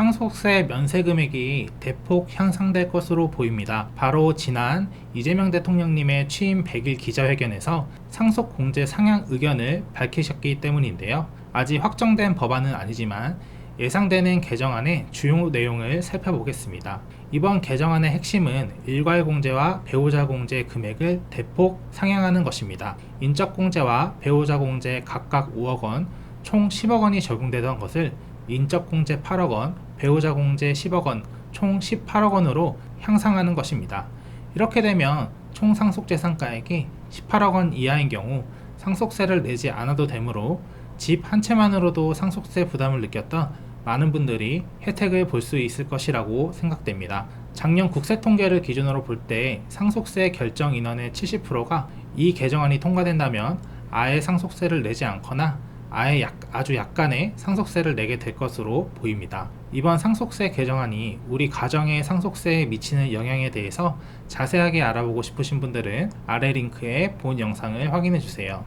상속세 면세 금액이 대폭 향상될 것으로 보입니다. 바로 지난 이재명 대통령님의 취임 100일 기자회견에서 상속 공제 상향 의견을 밝히셨기 때문인데요. 아직 확정된 법안은 아니지만 예상되는 개정안의 주요 내용을 살펴보겠습니다. 이번 개정안의 핵심은 일괄 공제와 배우자 공제 금액을 대폭 상향하는 것입니다. 인적 공제와 배우자 공제 각각 5억 원, 총 10억 원이 적용되던 것을 인적 공제 8억 원, 배우자 공제 10억 원, 총 18억 원으로 향상하는 것입니다. 이렇게 되면 총 상속 재산가액이 18억 원 이하인 경우 상속세를 내지 않아도 되므로 집 한 채만으로도 상속세 부담을 느꼈던 많은 분들이 혜택을 볼 수 있을 것이라고 생각됩니다. 작년 국세 통계를 기준으로 볼 때 상속세 결정 인원의 70%가 이 개정안이 통과된다면 아예 상속세를 내지 않거나 아예 약- 아주 약간의 상속세를 내게 될 것으로 보입니다. 이번 상속세 개정안이 우리 가정의 상속세에 미치는 영향에 대해서 자세하게 알아보고 싶으신 분들은 아래 링크에 본 영상을 확인해 주세요.